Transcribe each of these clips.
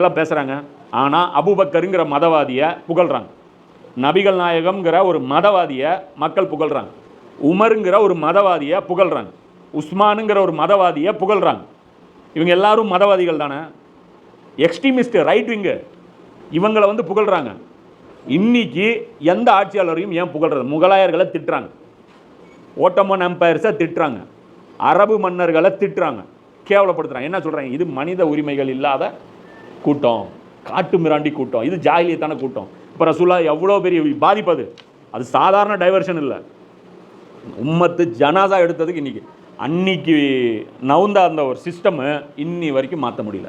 எல்லாம் பேசுகிறாங்க ஆனால் அபுபக்கருங்கிற மதவாதியை புகழ்கிறாங்க நபிகள் நாயகம்ங்கிற ஒரு மதவாதியை மக்கள் புகழ்கிறாங்க உமருங்கிற ஒரு மதவாதியை புகழ்கிறாங்க உஸ்மானுங்கிற ஒரு மதவாதியை புகழ்கிறாங்க இவங்க எல்லாரும் மதவாதிகள் தானே? எக்ஸ்ட்ரீமிஸ்ட் ரைட் விங்கு இவங்களை வந்து புகழ்கிறாங்க இன்னைக்கு எந்த ஆட்சியாளரையும் ஏன் புகழ்றது? முகலாயர்களை திட்டுறாங்க. ஓட்டமன் எம்பையர்ஸை திட்டுறாங்க. அரபு மன்னர்களை திட்டுறாங்க. கேவலப்படுத்துகிறாங்க என்ன சொல்கிறாங்க இது மனித உரிமைகள் இல்லாத கூட்டம். காட்டு மிராண்டி கூட்டம். இது ஜாகிலியத்தான கூட்டம். இப்போ ரசூலா எவ்வளோ பெரிய பாதிப்பு அது. அது சாதாரண டைவர்ஷன் இல்லை. உம்மத்து ஜனாசா எடுத்ததுக்கு இன்றைக்கி அன்னைக்கு நவுந்த அந்த ஒரு சிஸ்டமு இன்னி வரைக்கும் மாற்ற முடியல.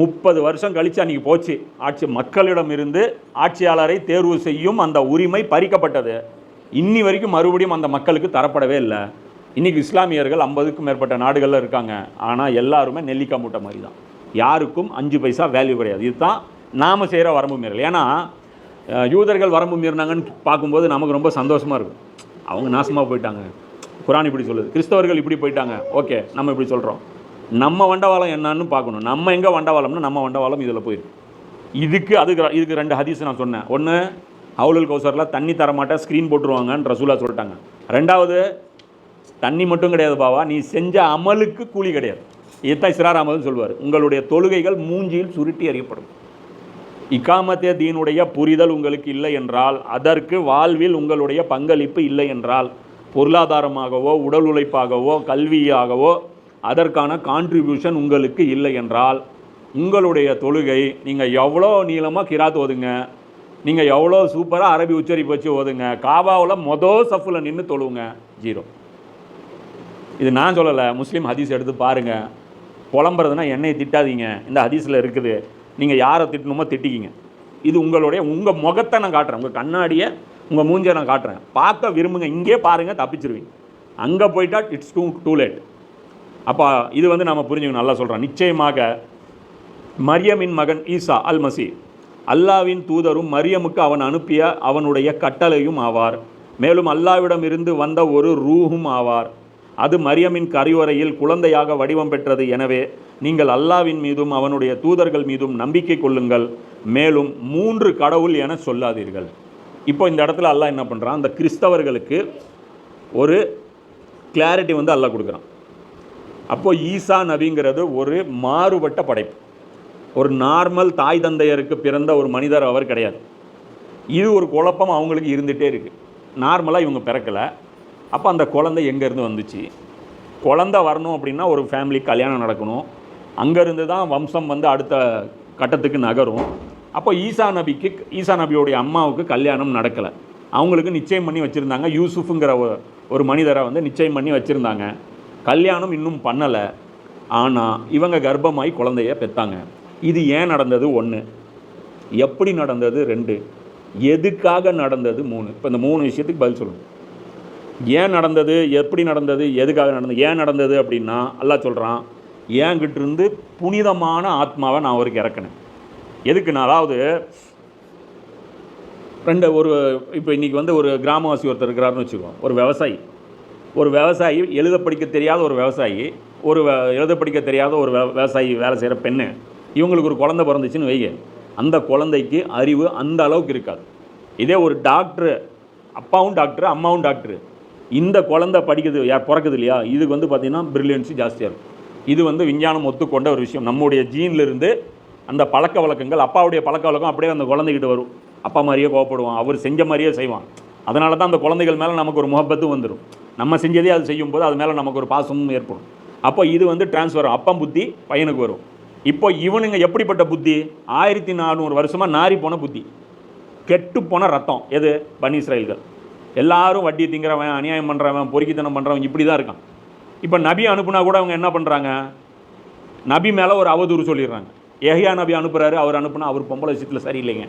முப்பது வருஷம் கழித்து அன்றைக்கி போச்சு. ஆட்சி மக்களிடம் இருந்து ஆட்சியாளரை தேர்வு செய்யும் அந்த உரிமை பறிக்கப்பட்டது. இன்னி வரைக்கும் மறுபடியும் அந்த மக்களுக்கு தரப்படவே இல்லை. இன்னைக்கு இஸ்லாமியர்கள் ஐம்பதுக்கும் மேற்பட்ட நாடுகளில் இருக்காங்க. ஆனால் எல்லாருமே நெல்லிக்காய் மூட்டை மாதிரி தான். யாருக்கும் அஞ்சு பைசா வேல்யூ கிடையாது. இதுதான் நாம் செய்கிற வரம்பு மீறல். ஏன்னா யூதர்கள் வரம்பு மீறினாங்கன்னு பார்க்கும்போது நமக்கு ரொம்ப சந்தோஷமாக இருக்கும். அவங்க நாசமாக போயிட்டாங்க. குரான் இப்படி சொல்லுது. கிறிஸ்தவர்கள் இப்படி போயிட்டாங்க. ஓகே நம்ம இப்படி சொல்கிறோம் நம்ம வண்டவாளம் என்னன்னு பார்க்கணும். நம்ம எங்கே வண்டவாளம்னா நம்ம வண்டவாளம் இதில் போயிடும் இதுக்கு அதுக்கு இதுக்கு ரெண்டு ஹதீஸ் நான் சொன்னேன். ஒன்று ஹவுலுல் கௌசரில் தண்ணி தரமாட்டேன் ஸ்க்ரீன் போட்டுருவாங்கன்னு ரசூலா சொல்லிட்டாங்க. ரெண்டாவது தண்ணி மட்டும் கிடையாது பாவா நீ செஞ்ச அமலுக்கு கூலி கிடையாது. இதுதான் சிறார் சொல்வார். சொல்லுவார் உங்களுடைய தொழுகைகள் மூஞ்சியில் சுருட்டி அறியப்படும் இக்காமத்தே தீனுடைய புரிதல் உங்களுக்கு இல்லை என்றால் அதற்கு வாழ்வில் உங்களுடைய பங்களிப்பு இல்லை என்றால் பொருளாதாரமாகவோ உடல் உழைப்பாகவோ கல்வியாகவோ அதற்கான கான்ட்ரிபியூஷன் உங்களுக்கு இல்லை என்றால் உங்களுடைய தொழுகை நீங்கள் எவ்வளோ நீளமாக கிராத் ஓதுங்க நீங்கள் எவ்வளோ சூப்பராக அரபி உச்சரிப்பு வச்சு ஓதுங்க காபாவில் மொதல் சஃபில் நின்று தொழுவுங்க ஜீரோ. இது நான் சொல்லலை முஸ்லீம் ஹதீஸ் எடுத்து பாருங்கள் புலம்புறதுனா என்னை திட்டாதீங்க. இந்த ஹதீஸில் இருக்குது. நீங்கள் யாரை திட்டணுமோ திட்டிக்கிங்க. இது உங்களுடைய உங்கள் முகத்தை நான் காட்டுறேன். உங்கள் கண்ணாடியை உங்கள் மூஞ்சை நான் காட்டுறேன். பார்க்க விரும்புங்க. இங்கே பாருங்கள் தப்பிச்சிருவீங்க. அங்கே போயிட்டா இட்ஸ் டூ டூ லேட் அப்போ இது வந்து நம்ம புரிஞ்சுக்கணும். நல்லா சொல்கிறோம் நிச்சயமாக மரியமின் மகன் ஈசா அல் மசி அல்லாவின் தூதரும் மரியமுக்கு அவன் அனுப்பிய அவனுடைய கட்டளையும் ஆவார். மேலும் அல்லாவிடமிருந்து வந்த ஒரு ரூஹும் ஆவார். அது மரியமின் கரையோரையில் குழந்தையாக வடிவம் பெற்றது எனவே நீங்கள் அல்லாவின் மீதும் அவனுடைய தூதர்கள் மீதும் நம்பிக்கை கொள்ளுங்கள். மேலும் மூன்று கடவுள் என சொல்லாதீர்கள். இப்போ இந்த இடத்துல அல்லாஹ் என்ன பண்ணுறான் அந்த கிறிஸ்தவர்களுக்கு ஒரு கிளாரிட்டி வந்து அல்லாஹ் கொடுக்குறான். அப்போது ஈசா நபிங்கிறது ஒரு மாறுபட்ட படைப்பு. ஒரு நார்மல் தாய் தந்தையருக்கு பிறந்த ஒரு மனிதர் அவர் கிடையாது. இது ஒரு குழப்பம் அவங்களுக்கு இருந்துகிட்டே இருக்குது நார்மலாக இவங்க பிறக்கலை. அப்போ அந்த குழந்தை எங்கேருந்து வந்துச்சு? குழந்தை வரணும் அப்படின்னா ஒரு ஃபேமிலி கல்யாணம் நடக்கணும். அங்கேருந்து தான் வம்சம் வந்து அடுத்த கட்டத்துக்கு நகரும். அப்போ ஈசா நபிக்கு ஈசா நபியோடைய அம்மாவுக்கு கல்யாணம் நடக்கலை. அவங்களுக்கு நிச்சயம் பண்ணி வச்சுருந்தாங்க. யூசுஃபுங்கிற ஒரு- ஒரு மனிதரை வந்து நிச்சயம் பண்ணி வச்சுருந்தாங்க. கல்யாணம் இன்னும் பண்ணலை. ஆனால் இவங்க கர்ப்பமாகி குழந்தைய பெற்றாங்க இது ஏன் நடந்தது? ஒன்று எப்படி நடந்தது? ரெண்டு. எதுக்காக நடந்தது? மூணு. இப்போ இந்த மூணு விஷயத்துக்கு பதில் சொல்லணும் ஏன் நடந்தது எப்படி நடந்தது எதுக்காக நடந்தது ஏன் நடந்தது அப்படின்னா அல்லாஹ் சொல்கிறான் என்கிட்ட இருந்து புனிதமான ஆத்மாவை நான் அவருக்கு இறக்கினேன். எதுக்குன்னா அதாவது ரெண்டு ஒரு இப்போ இன்றைக்கி வந்து ஒரு கிராமவாசி ஒருத்தர் இருக்கிறாருன்னு வச்சுக்கோம் ஒரு விவசாயி. ஒரு விவசாயி எழுத படிக்க தெரியாத ஒரு விவசாயி ஒரு வ- எழுத படிக்க தெரியாத ஒரு விவசாயி வேலை செய்கிற பெண்ணு இவங்களுக்கு ஒரு குழந்தை பிறந்துச்சுன்னு வைங்க. அந்த குழந்தைக்கு அறிவு அந்த அளவுக்கு இருக்காது. இதே ஒரு டாக்டரு அப்பாவும் டாக்டர் அம்மாவும் டாக்டரு இந்த குழந்தை படிக்குது யார் பிறக்குது இல்லையா இதுக்கு வந்து பார்த்திங்கன்னா பிரில்லியன்சி ஜாஸ்தியாக இருக்கும். இது வந்து விஞ்ஞானம் ஒத்துக்கொண்ட ஒரு விஷயம். நம்முடைய ஜீன்லேருந்து அந்த பழக்க வழக்கங்கள் அப்பாவுடைய பழக்க வழக்கம் அப்படியே அந்த குழந்தைகிட்ட வரும். அப்பா மாதிரியே கோவப்படுவான் அவர் செஞ்ச மாதிரியே செய்வான். அதனால தான் அந்த குழந்தைகள் மேலே நமக்கு ஒரு முகப்பத்தும் வந்துடும் நம்ம செஞ்சதே அது செய்யும்போது அது மேலே நமக்கு ஒரு பாசமும் ஏற்படும். அப்போ இது வந்து டிரான்ஸ்ஃபர் அப்பம் புத்தி பையனுக்கு வரும். இப்போ இவனுங்க எப்படிப்பட்ட புத்தி? ஆயிரத்தி நானூறு வருஷமாக நாரி போன புத்தி. கெட்டு போன ரத்தம். எது? பனி எல்லாரும் வட்டி திங்கிறவன் அநியாயம் பண்ணுறவன் பொறுக்கித்தனம் பண்ணுறவன் இப்படி தான் இருக்கான். இப்போ நபி அனுப்புனா கூட அவங்க என்ன பண்ணுறாங்க நபி மேலே ஒரு அவதூறு சொல்லிடுறாங்க. ஏஹியா நபி அனுப்புகிறாரு அவர் அனுப்புனா அவர் பொம்பளை விஷயத்தில் சரியில்லைங்க.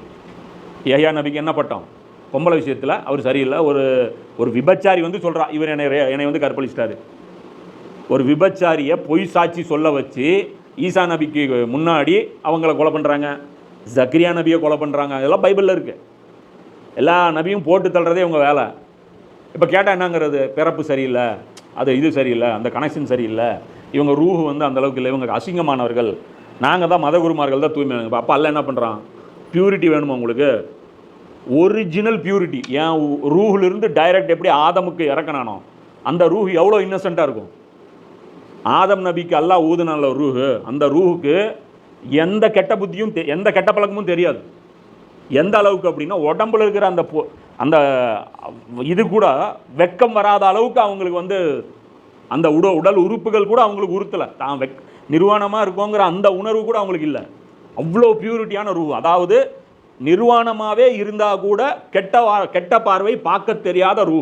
ஏஹியா நபிக்கு என்ன பட்டம்? பொம்பளை விஷயத்தில் அவர் சரியில்லை. ஒரு ஒரு விபச்சாரி வந்து சொல்கிறா இவர் என்னை என்னை வந்து கற்பழிச்சிட்டாரு. ஒரு விபச்சாரியை பொய் சாட்சி சொல்ல வச்சு ஈசா நபிக்கு முன்னாடி அவங்கள கொலை பண்ணுறாங்க ஜக்ரியா நபியை கொலை பண்ணுறாங்க இதெல்லாம் பைபிளில் இருக்குது எல்லா நபியும் போட்டு தள்ளுறதே உங்கள் வேலை. இப்போ கேட்டால் என்னங்கிறது? பிறப்பு சரியில்லை. அது இது சரியில்லை. அந்த கனெக்ஷன் சரியில்லை. இவங்க ரூஹு வந்து அந்தளவுக்கு இல்லை. இவங்க அசிங்கமானவர்கள். நாங்கள் தான் மதகுருமார்கள் தான் தூய்மை அப்போ அல்ல என்ன பண்ணுறான் பியூரிட்டி வேணுமா உங்களுக்கு? ஒரிஜினல் பியூரிட்டி ஏன் ரூஹிலிருந்து டைரக்ட் எப்படி ஆதமுக்கு இறக்கணானோ அந்த ரூஹ் எவ்வளோ இன்னசென்ட்டாக இருக்கும்? ஆதம் நபிக்கு அல்லா ஊதுனால ரூஹு. அந்த ரூஹுக்கு எந்த கெட்ட புத்தியும் தெ- எந்த கெட்ட பழக்கமும் தெரியாது. எந்த அளவுக்கு அப்படின்னா உடம்புல இருக்கிற அந்த பொ- அந்த இது கூட வெக்கம் வராத அளவுக்கு அவங்களுக்கு வந்து அந்த உட உடல் உறுப்புகள் கூட அவங்களுக்கு உறுத்தலை. தான் வெக் நிர்வாணமாக இருக்கோங்கிற அந்த உணர்வு கூட அவங்களுக்கு இல்லை. அவ்வளோ பியூரிட்டியான ரூ அதாவது நிர்வாணமாகவே இருந்தால் கூட கெட்ட வா கெட்ட பார்வை பார்க்க தெரியாத ரூ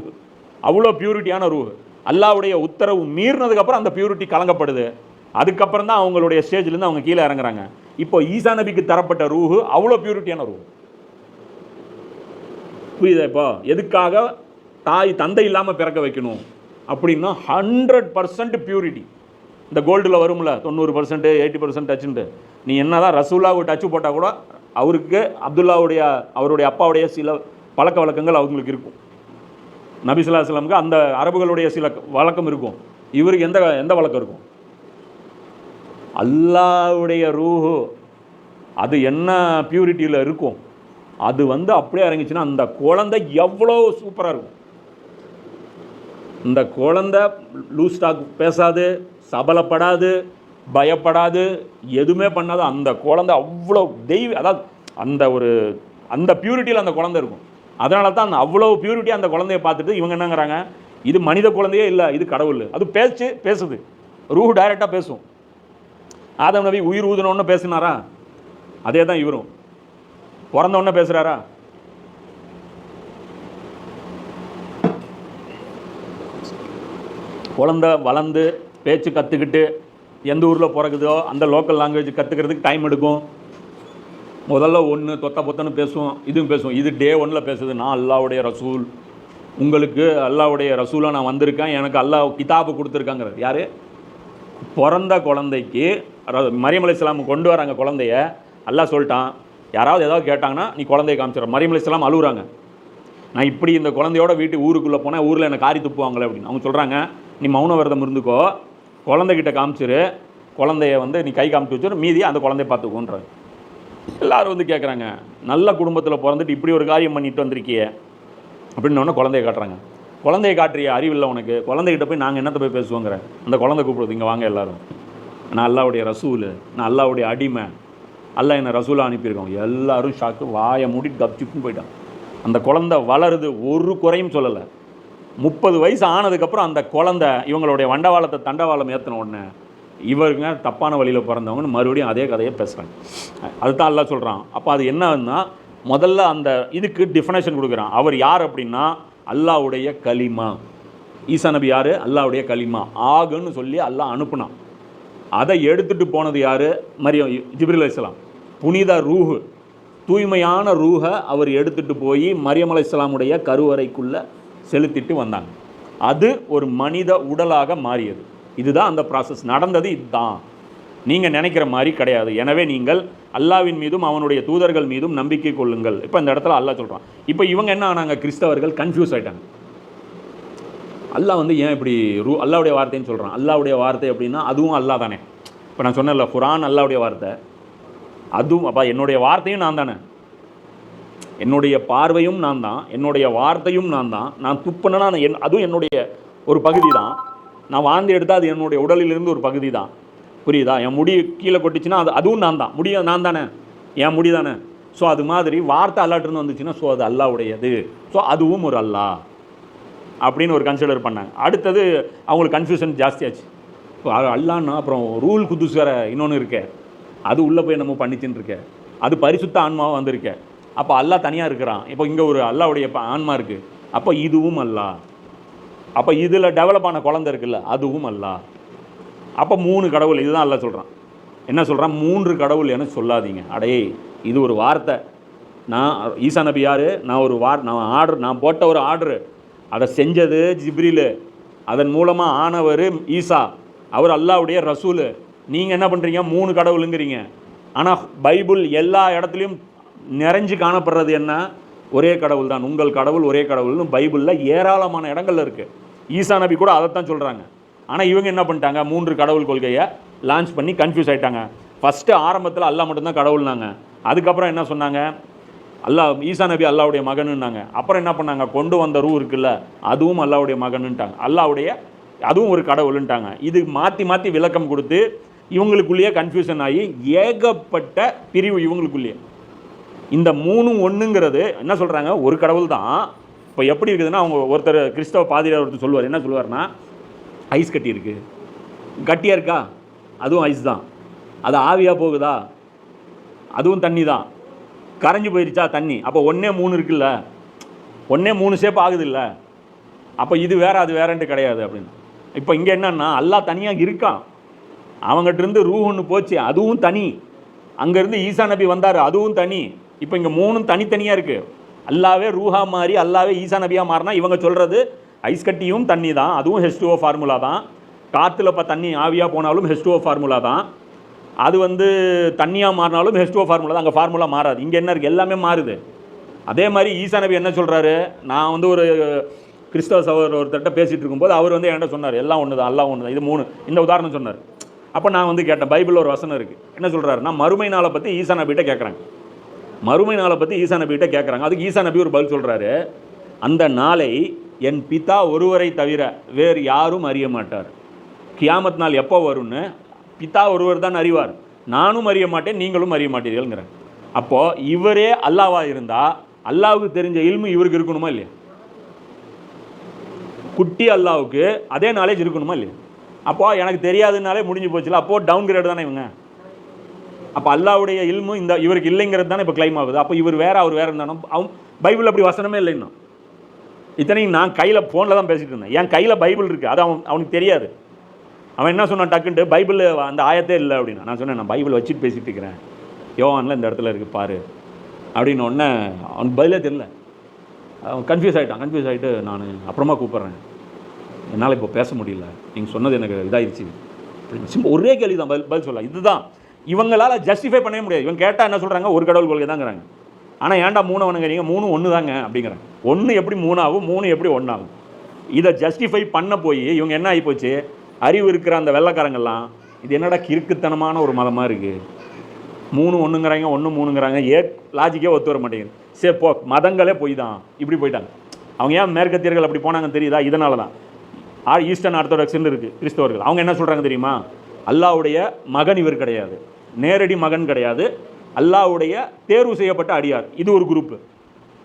அவ்வளோ பியூரிட்டியான ரூ அல்லாவுடைய உத்தரவு மீறினதுக்கப்புறம் அந்த பியூரிட்டி கலங்கப்படுது. அதுக்கப்புறம் தான் அவங்களுடைய ஸ்டேஜ்லேருந்து அவங்க கீழே இறங்குறாங்க. இப்போ ஈசா நபிக்கு தரப்பட்ட ரூஹு அவ்வளோ பியூரிட்டியான ரூ புரியுதா இப்போ? எதுக்காக தாய் தந்தை இல்லாமல் பிறக்க வைக்கணும்? அப்படின்னா ஹண்ட்ரட் பர்சன்ட் பியூரிட்டி இந்த கோல்டில் வரும்ல தொண்ணூறு பர்சன்ட் எயிட்டி பர்சன்ட் டச்சுன்ட்டு நீ என்ன தான் ரசூலாவுக்கு டச்சு போட்டால் கூட அவருக்கு அப்துல்லாவுடைய அவருடைய அப்பாவுடைய சில பழக்க வழக்கங்கள் அவங்களுக்கு இருக்கும். நபிசுல்லா இஸ்லாமுக்கு அந்த அரபுகளுடைய சில வழக்கம் இருக்கும். இவருக்கு எந்த எந்த வழக்கம் இருக்கும்? அல்லாவுடைய ரூஹு. அது என்ன பியூரிட்டியில் இருக்கும்? அது வந்து அப்படியே இறங்கிச்சுன்னா அந்த குழந்தை எவ்வளோ சூப்பராக இருக்கும். இந்த குழந்தை லூஸ் டாக் பேசாது சபலப்படாது பயப்படாது எதுவுமே பண்ணாது. அந்த குழந்தை அவ்வளோ தெய்வ அதாவது அந்த ஒரு அந்த பியூரிட்டியில் அந்த குழந்தை இருக்கும். அதனால தான் அந்த அவ்வளோ பியூரிட்டி அந்த குழந்தைய பார்த்துட்டு இவங்க என்னங்கிறாங்க? இது மனித குழந்தையே இல்லை இது கடவுள். அது பேச்சு பேசுது. ரூஹ் டைரெக்டாக பேசும். ஆதம் நபி உயிர் ஊதுனோன்னு பேசினாரா? அதே தான் இவரும். பிறந்த உடனே பேசுகிறாரா குழந்த வளர்ந்து பேச்சு கற்றுக்கிட்டு எந்த ஊரில் பிறகுதோ அந்த லோக்கல் லாங்குவேஜ் கற்றுக்கிறதுக்கு டைம் எடுக்கும். முதல்ல ஒன்று தொத்த பொத்தன்னு பேசுவோம் இதுவும் பேசுவோம். இது டே ஒன்னில் பேசுது. நான் அல்லாவுடைய ரசூல். உங்களுக்கு அல்லாவுடைய ரசூலாக நான் வந்திருக்கேன். எனக்கு அல்லாஹ் கிதாபு கொடுத்துருக்காங்கிறது யார்? பிறந்த குழந்தைக்கு மரியமலை இஸ்லாம் கொண்டு வராங்க குழந்தைய. அல்லா சொல்லிட்டான் யாராவது ஏதாவது கேட்டாங்கன்னா நீ குழந்தைய காமிச்சிட மரியம் அலைஹிஸ்ஸலாம் அழுகுறாங்க நான் இப்படி இந்த குழந்தையோட வீட்டு ஊருக்குள்ளே போனால் ஊரில் என்னை காரி துப்புவாங்களே அப்படின்னு. அவங்க சொல்கிறாங்க நீ மௌன விரதம் இருந்துக்கோ குழந்தைகிட்ட காமிச்சிரு குழந்தைய வந்து நீ கை காமிச்சு வச்சிரு மீதி அந்த குழந்தைய பார்த்துக்கோன்றாங்க எல்லாரும் வந்து கேட்குறாங்க நல்ல குடும்பத்தில் பிறந்துட்டு இப்படி ஒரு காரியம் பண்ணிட்டு வந்திருக்கியே. அப்படின்னு உடனே குழந்தைய காட்டுறாங்க. குழந்தைய காட்டுறிய? அறிவில்லை உனக்கு. குழந்தைகிட்ட போய் நாங்கள் என்னத்தை போய் பேசுவோங்கிற? அந்த குழந்தை கூப்பிடுது இங்கே வாங்க எல்லாரும். நான் அல்லாவுடைய ரசூல். நான் அல்லாவுடைய அடிமை. அல்ல என்னை ரசூலாக அனுப்பியிருக்கோம் எல்லோரும் ஷாக்கு வாயை மூடி கப்சிப்புன்னு போயிட்டான் அந்த குழந்தை வளருது ஒரு குறையும் சொல்லலை. முப்பது வயசு ஆனதுக்கப்புறம் அந்த குழந்தை இவங்களுடைய வண்டவாளத்தை தண்டவாளம் ஏற்றின உடனே இவருங்க தப்பான வழியில் பிறந்தவங்கன்னு மறுபடியும் அதே கதையை பேசுகிறாங்க அதுதான் அல்லாஹ் சொல்கிறான் அப்போ அது என்னன்னா முதல்ல அந்த இதுக்கு டிஃபனேஷன் கொடுக்குறான். அவர் யார் அப்படின்னா அல்லாவுடைய கலிமா ஈசா நபி யார்? அல்லாவுடைய கலிமா ஆகுன்னு சொல்லி அல்லாஹ் அனுப்புனான். அதை எடுத்துகிட்டு போனது யார்? மரியம் ஜிப்ரில் இஸ்லாம் புனித ரூஹு தூய்மையான ரூஹை அவர் எடுத்துகிட்டு போய் மரியமலை இஸ்லாமுடைய கருவறைக்குள்ளே செலுத்திட்டு வந்தாங்க. அது ஒரு மனித உடலாக மாறியது. இதுதான் அந்த ப்ராசஸ் நடந்தது இதுதான். நீங்கள் நினைக்கிற மாதிரி கிடையாது. எனவே நீங்கள் அல்லாவின் மீதும் அவனுடைய தூதர்கள் மீதும் நம்பிக்கை கொள்ளுங்கள். இப்போ இந்த இடத்துல அல்லாஹ் சொல்கிறான் இப்போ இவங்க என்ன ஆனாங்க? கிறிஸ்தவர்கள் கன்ஃபியூஸ் ஆயிட்டாங்க. அல்லாஹ் வந்து ஏன் இப்படி ரூ அல்லாவுடைய வார்த்தைன்னு சொல்கிறான் அல்லாவுடைய வார்த்தை அப்படின்னா அதுவும் அல்லாஹ் தானே. இப்போ நான் சொன்னேன்ல குரான் அல்லாவுடைய வார்த்தை. அதுவும் அப்பா என்னுடைய வார்த்தையும் நான் தானே. என்னுடைய பார்வையும் நான் தான் என்னுடைய வார்த்தையும் நான் தான். நான் துப்புனா என் அதுவும் என்னுடைய ஒரு பகுதி தான். நான் வாந்தி எடுத்தால் அது என்னுடைய உடலிலிருந்து ஒரு பகுதி தான். புரியுதா? என் முடி கீழே கொட்டிச்சுன்னா அது அதுவும் நான் தான். முடிய நான் தானே. என் முடி தானே. ஸோ அது மாதிரி வார்த்தை அல்லாட்டிருந்து வந்துச்சுன்னா ஸோ அது அல்லாவுடையது. ஸோ அதுவும் ஒரு அல்லாஹ் அப்படின்னு ஒரு கன்சிடர் பண்ணாங்க. அடுத்தது அவங்களுக்கு கன்ஃபியூஷன் ஜாஸ்தியாச்சு. இப்போ அது அல்லான்னா அப்புறம் ரூல் குதுஸ் வேறு இன்னொன்று இருக்கே. அது உள்ளே போய் நம்ம பண்ணிச்சுன்னு இருக்க அது பரிசுத்த ஆன்மாவாக வந்திருக்க. அப்போ அல்லாஹ் தனியாக இருக்கிறான். இப்போ இங்கே ஒரு அல்லாவுடைய ஆன்மா இருக்குது அப்போ இதுவும் அல்லாஹ். அப்போ இதில் டெவலப் ஆன குழந்தை இருக்குல்ல அதுவும் அல்லாஹ். அப்போ மூணு கடவுள் இதுதான் அல்ல சொல்கிறான் என்ன சொல்கிறான் மூன்று கடவுள் என சொல்லாதீங்க. அடையே இது ஒரு வார்த்தை. நான் ஈசா நபி யார்? நான் ஒரு வார் நான் ஆர்டர் நான் போட்ட ஒரு ஆர்டரு. அதை செஞ்சது ஜிப்ரிலு. அதன் மூலமாக ஆனவர் ஈசா. அவர் அல்லாவுடைய ரசூலு. நீங்கள் என்ன பண்ணுறீங்க மூணு கடவுளுங்கிறீங்க. ஆனால் பைபிள் எல்லா இடத்துலையும் நிறைஞ்சு காணப்படுறது என்ன? ஒரே கடவுள் தான். உங்கள் கடவுள் ஒரே கடவுள்னு பைபிளில் ஏராளமான இடங்கள்ல இருக்குது ஈசா நபி கூட அதைத்தான் சொல்கிறாங்க ஆனால் இவங்க என்ன பண்ணிட்டாங்க? மூன்று கடவுள் கொள்கையை லான்ச் பண்ணி கன்ஃபியூஸ் ஆகிட்டாங்க ஃபஸ்ட்டு ஆரம்பத்தில் அல்லாஹ் மட்டும்தான் கடவுள்னாங்க. அதுக்கப்புறம் என்ன சொன்னாங்க? அல்லாஹ் ஈசா நபி அல்லாவுடைய மகனுன்னாங்க அப்புறம் என்ன பண்ணாங்க? கொண்டு வந்த ரூ இருக்குல்ல அதுவும் அல்லாவுடைய மகனுன்ட்டாங்க. அல்லாவுடைய அதுவும் ஒரு கடவுள்ன்ட்டாங்க. இது மாற்றி மாற்றி விளக்கம் கொடுத்து இவங்களுக்குள்ளேயே கன்ஃபியூஷன் ஆகி ஏகப்பட்ட பிரிவு இவங்களுக்குள்ளேயே. இந்த மூணும் ஒன்றுங்கிறது என்ன சொல்கிறாங்க ஒரு கடவுள் தான் இப்போ எப்படி இருக்குதுன்னா அவங்க ஒருத்தர் கிறிஸ்தவ பாதிரியார் ஒருத்தர் சொல்லுவார். என்ன சொல்லுவார்னா ஐஸ் கட்டி இருக்குது கட்டியாக இருக்கா? அதுவும் ஐஸ் தான். அது ஆவியாக போகுதா? அதுவும் தண்ணி தான் கரைஞ்சி போயிருச்சா? தண்ணி. அப்போ ஒன்றே மூணு இருக்குல்ல. ஒன்றே மூணு ஷேப் ஆகுதுல்ல. அப்போ இது வேற அது வேறன்ட்டு கிடையாது அப்படின்னு. இப்போ இங்கே என்னன்னா எல்லாம் தனியாக இருக்கான். அவங்ககிட்ட இருந்து ரூ ஒன்று போச்சு அதுவும் தனி. அங்கேருந்து ஈசா நபி வந்தார் அதுவும் தனி. இப்போ இங்கே மூணும் தனித்தனியாக இருக்குது அல்லாவே ரூஹா மாறி அல்லாவே ஈசா நபியாக மாறினா இவங்க சொல்கிறது ஐஸ் கட்டியும் தண்ணி தான் அதுவும் ஹெச்டுஓ ஃபார்முலா தான். காற்றுல இப்போ தண்ணி ஆவியாக போனாலும் ஹெச்டுஓ ஃபார்முலா தான். அது வந்து தண்ணியாக மாறினாலும் ஹெச்டுஓ ஃபார்முலா தான் அங்கே ஃபார்முலா மாறாது. இங்கே என்ன இருக்குது எல்லாமே மாறுது. அதே மாதிரி ஈசா நபி என்ன சொல்கிறாரு நான் வந்து ஒரு கிறிஸ்தவ சகோதரர் ஒருத்தர்கிட்ட பேசிகிட்டு இருக்கும்போது அவர் வந்து என்கிட்ட சொன்னார் எல்லாம் ஒன்று தான் எல்லாம் ஒன்று தான் இது மூணு. இந்த உதாரணம் சொன்னார். அப்போ நான் வந்து கேட்டேன் பைபிளில் ஒரு வசனம் இருக்குது என்ன சொல்கிறாருன்னா மறுமை நாளை பற்றி ஈசா நபிகிட்ட கேட்குறாங்க மறுமை நாளை பற்றி ஈசா நபிகிட்ட கேட்குறாங்க அதுக்கு ஈசா நபி ஒரு பதில் சொல்கிறாரு அந்த நாளை என் பிதா ஒருவரை தவிர வேறு யாரும் அறிய மாட்டார். கியாமத் நாள் எப்போ வரும்னு? பிதா ஒருவர் தான் அறிவார். நானும் அறிய மாட்டேன் நீங்களும் அறிய மாட்டீர்கள்ங்கிறேன் அப்போது இவரே அல்லாவாக இருந்தால் அல்லாவுக்கு தெரிஞ்ச இல்மு இவருக்கு இருக்கணுமா இல்லையா? குட்டி அல்லாவுக்கு அதே நாலேஜ் இருக்கணுமா இல்லையா? அப்போ எனக்கு தெரியாதுனாலே முடிஞ்சு போச்சுல. அப்போ டவுன் கிரேடு தானே இவங்க? அப்போ அல்லாவுடைய இல்மு இந்த இவருக்கு இல்லைங்கிறது தானே இப்போ கிளைம் ஆகுது. அப்போ இவர் வேற அவர் வேற இருந்தாலும் அவன் பைபிள் அப்படி வசனமே இல்லை இன்னும். இத்தனையும் நான் கையில் ஃபோனில் தான் பேசிட்டு இருந்தேன். என் கையில் பைபிள் இருக்குது அது அவன் அவனுக்கு தெரியாது. அவன் என்ன சொன்னான்? டக்குன்ட்டு பைபிள் அந்த ஆயத்தே இல்லை அப்படின்னா நான் சொன்னேன் நான் பைபிள் வச்சுட்டு பேசிகிட்டு இருக்கிறேன். யோவானில் இந்த இடத்துல இருக்குது பாரு. அப்படின்னு ஒன்று அவனுக்கு பதிலே தெரியல. அவன் கன்ஃபியூஸ் ஆகிட்டான் கன்ஃபியூஸ் ஆகிட்டு நான் அப்புறமா கூப்பிட்றேன். என்னால் இப்போ பேச முடியல. நீங்கள் சொன்னது எனக்கு இதாகிடுச்சு அப்படின்னு சிம்பிள் ஒரே கேள்வி தான் பதில் பதில் சொல்லலாம். இதுதான். இவங்களால் ஜஸ்டிஃபை பண்ணவே முடியாது. இவங்க கேட்டால் என்ன சொல்கிறாங்க ஒரு கடவுள் கொள்கை தாங்கிறாங்க. ஆனால் ஏன்டா மூணு வணங்குறீங்க மூணு ஒன்று தாங்க அப்படிங்கிறாங்க. ஒன்று எப்படி மூணாகும்? மூணு எப்படி ஒன்றாகும் இதை ஜஸ்டிஃபை பண்ண போய் இவங்க என்ன ஆகி போச்சு? அறிவு இருக்கிற அந்த வெள்ளக்காரங்கள்லாம் இது என்னடா கிறுக்குத்தனமான ஒரு மதமாக இருக்குது மூணு ஒன்றுங்கிறாங்க ஒன்று மூணுங்கிறாங்க. ஏ லாஜிக்கே ஒத்து வர மாட்டேங்குது. சரி போ மதங்களே போய் தான் இப்படி போயிட்டாங்க. அவங்க ஏன் மேற்கத்தியர்கள் அப்படி போனாங்கன்னு தெரியுதா? இதனால தான் ஆர் ஈஸ்டர்ன் ஆர்த்தடாக்ஸ்னு இருக்குது கிறிஸ்தவர்கள். அவங்க என்ன சொல்கிறாங்க தெரியுமா? அல்லாவுடைய மகன் இவர் கிடையாது. நேரடி மகன் கிடையாது. அல்லாவுடைய தேர்வு செய்யப்பட்ட அடியார். இது ஒரு குரூப்பு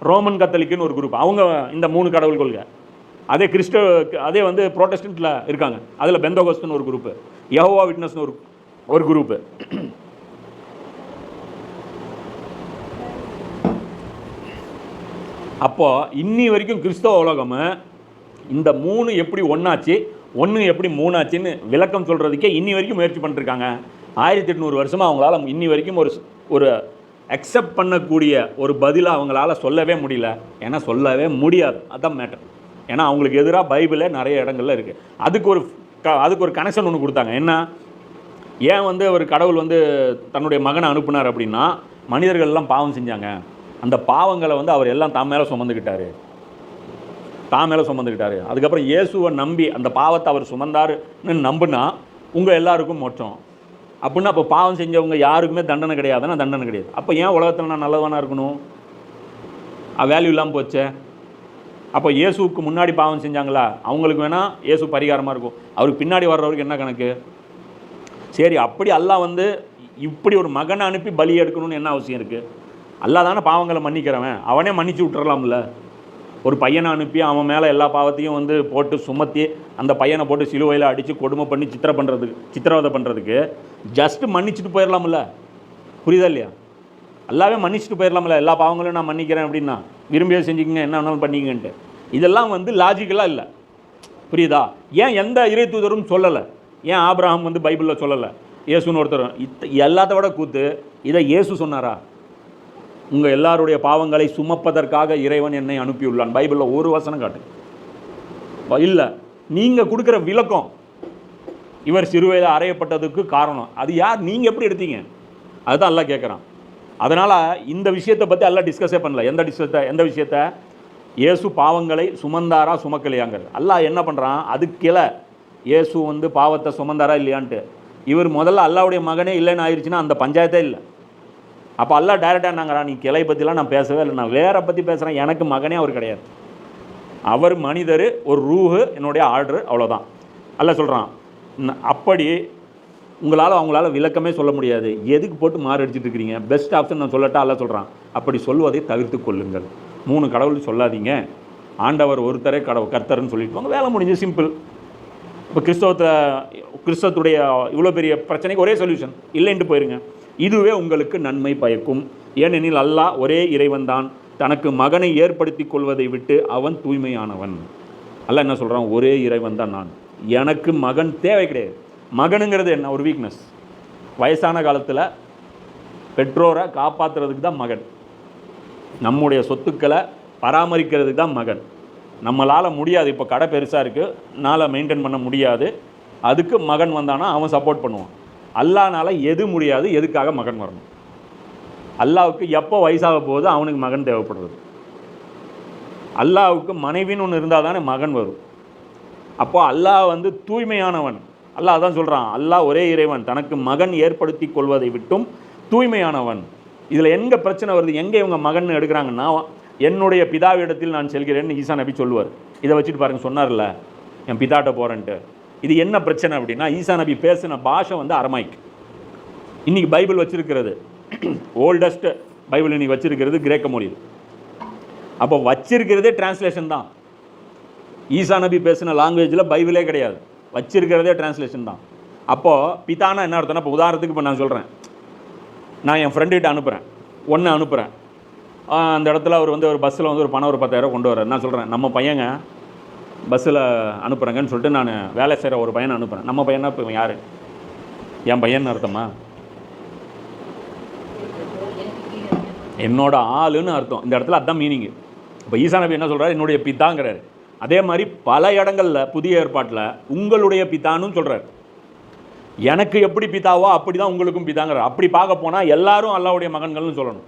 ரோமன் கத்தலிக்குன்னு ஒரு குரூப் அவங்க இந்த மூணு கடவுள் கொள்கை. அதே கிறிஸ்டவ அதே வந்து ப்ரோட்டஸ்டண்ட்டில் இருக்காங்க. அதில் பெந்தோகஸ்ட்னு ஒரு குரூப்பு யஹோவா விட்னஸ்னு ஒரு ஒரு குரூப்பு அப்போது இன்னி வரைக்கும் கிறிஸ்தவ உலகம் இந்த மூணு எப்படி ஒன்றாச்சு ஒன்று எப்படி மூணாச்சுன்னு விளக்கம் சொல்கிறதுக்கே இன்னி வரைக்கும் முயற்சி பண்ணிருக்காங்க ஆயிரத்தி எட்நூறு வருஷமாக அவங்களால இன்னி வரைக்கும் ஒரு ஒரு அக்செப்ட் பண்ணக்கூடிய ஒரு பதிலை அவங்களால சொல்லவே முடியல. ஏன்னா சொல்லவே முடியாது. அதான் மேட்டர் ஏன்னா அவங்களுக்கு எதிராக பைபிளே நிறைய இடங்கள்ல இருக்குது அதுக்கு ஒரு க அதுக்கு ஒரு கனெக்ஷன் ஒன்று கொடுத்தாங்க. என்ன? ஏன் வந்து ஒரு கடவுள் வந்து தன்னுடைய மகனை அனுப்புனார் அப்படின்னா மனிதர்கள் எல்லாம் பாவம் செஞ்சாங்க. அந்த பாவங்களை வந்து அவர் எல்லாம் தம் மேலே சுமந்துக்கிட்டாரு. தான் மேலே சுமந்துக்கிட்டாரு. அதுக்கப்புறம் இயேசுவை நம்பி அந்த பாவத்தை அவர் சுமந்தாருன்னு நம்புனா உங்கள் எல்லாருக்கும் மோட்சம். அப்படின்னா அப்போ பாவம் செஞ்சவங்க யாருக்குமே தண்டனை கிடையாதுன்னா தண்டனை கிடையாது. அப்போ ஏன் உலகத்தில் நான் நல்லவனாக இருக்கணும்? வேல்யூ இல்லாமல் போச்சே? அப்போ இயேசுவுக்கு முன்னாடி பாவம் செஞ்சாங்களா? அவங்களுக்கு வேணால் இயேசு பரிகாரமாக இருக்கும். அவருக்கு பின்னாடி வர்றவருக்கு என்ன கணக்கு? சரி அப்படி அல்லாஹ் வந்து இப்படி ஒரு மகனை அனுப்பி பலி எடுக்கணும்னு என்ன அவசியம் இருக்குது அல்லாஹ் தானே பாவங்களை மன்னிக்கிறவன். அவனே மன்னிச்சு விட்டுறலாம்ல. ஒரு பையனை அனுப்பி அவன் மேலே எல்லா பாவத்தையும் வந்து போட்டு சுமத்தி அந்த பையனை போட்டு சிலுவையில் அடித்து கொடுமை பண்ணி சித்திர பண்ணுறதுக்கு சித்திரவதை பண்ணுறதுக்கு ஜஸ்ட்டு மன்னிச்சுட்டு போயிடலாம்ல. புரியுதா இல்லையா? எல்லாமே மன்னிச்சுட்டு போயிடலாம்ல. எல்லா பாவங்களும் நான் மன்னிக்கிறேன் அப்படின்னா. விரும்பியே செஞ்சுக்கங்க என்ன வேணாலும் பண்ணிக்கங்கன்ட்டு இதெல்லாம் வந்து லாஜிக்கலாக இல்லை. புரியுதா? ஏன் எந்த இறை தூதரும் சொல்லலை? ஏன் ஆப்ரஹாம் வந்து பைபிளில் சொல்லலை? இயேசுன்னு ஒருத்தர் இத்த எல்லாத்த விட கூத்து இதை இயேசு சொன்னாரா? உங்கள் எல்லாருடைய பாவங்களை சுமப்பதற்காக இறைவன் என்னை அனுப்பியுள்ளான். பைபிளில் ஒரு வசனம் காட்டு. இல்லை நீங்கள் கொடுக்குற விளக்கம் இவர் சிறுவயதில் அறையப்பட்டதுக்கு காரணம். அது யார்? நீங்கள் எப்படி எடுத்தீங்க? அதுதான் எல்லாம் கேட்குறான். அதனால் இந்த விஷயத்தை பற்றி எல்லாம் டிஸ்கஸே பண்ணல. எந்த விஷயத்தை எந்த விஷயத்த? இயேசு பாவங்களை சுமந்தாரா சுமக்கலையாங்கிறது. அல்லாஹ் என்ன பண்ணுறான் அதுக்கு கீழே இயேசு வந்து பாவத்தை சுமந்தாரா இல்லையான்ட்டு. இவர் முதல்ல அல்லாவுடைய மகனே இல்லைன்னு ஆயிடுச்சுன்னா அந்த பஞ்சாயத்தே இல்லை. அப்போ அல்லா டைரெக்டாக நாங்கள் நீ கிளை பற்றிலாம் நான் பேசவே இல்லை. நான் வேற பற்றி பேசுகிறேன் எனக்கு மகனே அவர் கிடையாது. அவர் மனிதர் ஒரு ரூஹு என்னுடைய ஆர்டர் அவ்வளோதான் அல்ல சொல்கிறான் அப்படி உங்களால் அவங்களால விளக்கமே சொல்ல முடியாது. எதுக்கு போட்டு மாறு அடிச்சுட்டு இருக்கிறீங்க? பெஸ்ட் ஆப்ஷன் நான் சொல்லட்டா? அல்ல சொல்கிறான் அப்படி சொல்வதை தவிர்த்து கொள்ளுங்கள். மூணு கடவுள் சொல்லாதீங்க. ஆண்டவர் ஒருத்தரே கடவுள் கர்த்தர்னு சொல்லிட்டு போங்க. வேலை முடிஞ்சு சிம்பிள் இப்போ கிறிஸ்தவத்தை கிறிஸ்தவத்துடைய இவ்வளோ பெரிய பிரச்சனைக்கு ஒரே சொல்யூஷன் இல்லைன்ட்டு போயிருங்க. இதுவே உங்களுக்கு நன்மை பயக்கும். ஏனெனில் அல்லாஹ் ஒரே இறைவன்தான். தனக்கு மகனை ஏற்படுத்தி கொள்வதை விட்டு அவன் தூய்மையானவன். அல்ல என்ன சொல்கிறான் ஒரே இறைவன் தான் நான். எனக்கு மகன் தேவை கிடையாது. மகனுங்கிறது என்ன? ஒரு வீக்னஸ் வயசான காலத்தில் பெற்றோரை காப்பாற்றுறதுக்கு தான் மகன். நம்முடைய சொத்துக்களை பராமரிக்கிறதுக்கு தான் மகன். நம்மளால் முடியாது. இப்போ கடை பெருசாக இருக்குது நாளை மெயின்டைன் பண்ண முடியாது. அதுக்கு மகன் வந்தானா அவன் சப்போர்ட் பண்ணுவான். அல்லானால் எது முடியாது எதுக்காக மகன் வரணும்? அல்லாவுக்கு எப்போ வயசாக போகுது அவனுக்கு மகன் தேவைப்படுறது. அல்லாவுக்கு மனைவின்னு ஒன்று இருந்தால் தானே மகன் வரும். அப்போ அல்லாஹ் வந்து தூய்மையானவன். அல்லாஹ் தான் சொல்கிறான் அல்லாஹ் ஒரே இறைவன் தனக்கு மகன் ஏற்படுத்தி கொள்வதை விட்டும் தூய்மையானவன். இதில் எங்கே பிரச்சனை வருது? எங்கே இவங்க மகன் எடுக்கிறாங்கன்னா என்னுடைய பிதாவிடத்தில் நான் செல்கிறேன்னு ஈசா நபி சொல்லுவார். இதை வச்சுட்டு பாருங்க சொன்னார்ல என் பிதாட்ட போகிறேன்ட்டு இது என்ன பிரச்சனை அப்படின்னா ஈசா நபி பேசின பாஷை வந்து அரமாய்க்கு இன்றைக்கி பைபிள் வச்சுருக்கிறது. ஓல்டஸ்ட் பைபிள் இன்னைக்கு வச்சிருக்கிறது கிரேக்க மொழியில். அப்போ வச்சிருக்கிறதே டிரான்ஸ்லேஷன் தான். ஈசா நபி பேசின லாங்குவேஜில் பைபிளே கிடையாது. வச்சிருக்கிறதே டிரான்ஸ்லேஷன் தான். அப்போது பிதானா என்ன அர்த்தம்னா இப்போ உதாரணத்துக்கு இப்போ நான் சொல்கிறேன் நான் என் ஃப்ரெண்டுகிட்ட அனுப்புகிறேன் ஒன்று அனுப்புகிறேன் அந்த இடத்துல அவர் வந்து ஒரு பஸ்ஸில் வந்து ஒரு பணம் ஒரு பத்தாயிரம் கொண்டு வர்றார். நான் சொல்கிறேன் நம்ம பையங்க பஸ்ஸில் அனுப்புகிறேங்கன்னு சொல்லிட்டு நான் வேலை செய்கிற ஒரு பையனை அனுப்புகிறேன் நம்ம பையனா இப்போ யார்? என் பையன் அர்த்தமா? என்னோட ஆளுன்னு அர்த்தம். இந்த இடத்துல அதான் மீனிங்கு இப்போ ஈசா நபி என்ன சொல்கிறார் என்னுடைய பித்தாங்கிறாரு அதே மாதிரி பல இடங்களில் புதிய ஏற்பாட்டில் உங்களுடைய பித்தான்னு சொல்கிறார் எனக்கு எப்படி பித்தாவோ அப்படி தான் உங்களுக்கும் பித்தாங்கிறார் அப்படி பார்க்க போனால் எல்லாரும் அல்லாவுடைய மகன்கள்னு சொல்லணும்.